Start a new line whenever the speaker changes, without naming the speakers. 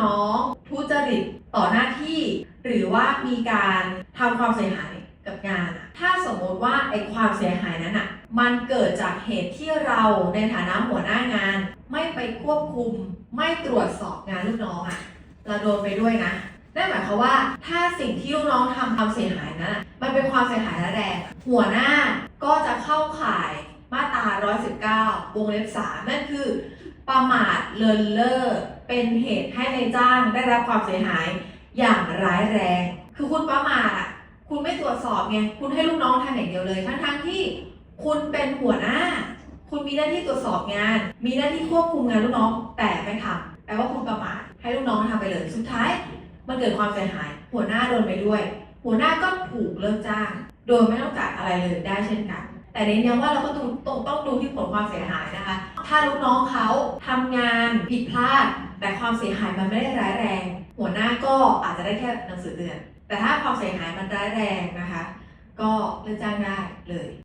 น้องทุจริตต่อหน้าที่ หรือว่ามีการทำความเสียหายกับงานอะถ้าสมมติว่าไอ้ความเสียหายนั้นอะมันเกิดจากเหตุที่เราในฐานะหัวหน้างาน ไม่ไปควบคุม ไม่ตรวจสอบงานลูกน้องอะเราโดนไปด้วยนะนั่นหมายความว่าถ้าสิ่งที่ลูกน้องทำความเสียหายนั้นอะมันเป็นความเสียหายร้ายแรงหัวหน้าก็จะเข้าข่ายมาตรา119 วงเล็บ3นั่นคือ ประมาทเลินเล่อเป็นเหตุให้ในายจ้างได้รับความเสียหายอย่างร้ายแรง คือคุณประมาทอะคุณไม่ตรวจสอบไงคุณให้ลูกน้องทำอย่างเดียวเลยทั้งๆที่คุณเป็นหัวหน้า คุณมีหน้าที่ตรวจสอบงาน มีหน้าที่ควบคุมงานลูกน้องแต่ไม่ทำแปลว่าคุณประมาทให้ลูกน้องทำไปเลยสุดท้าย มันเกิดความเสียหาย หัวหน้าโดนไปด้วย หัวหน้าก็ถูกเลิกจ้าง โดยไม่ต้องจ่ายอะไรเลยได้เช่นกัน แต่เน้นย้ำว่าเราก็ต้องต้องดูที่ผลความเสียหายนะคะ ถ้าลูกน้องเขาทำงานผิดพลาด แต่ความเสียหายมันไม่ได้ร้ายแรง หัวหน้าก็อาจจะได้แค่หนังสือเตือนแต่ถ้าความเสียหายมันร้ายแรงนะคะ ก็เลิกจ้างได้เลย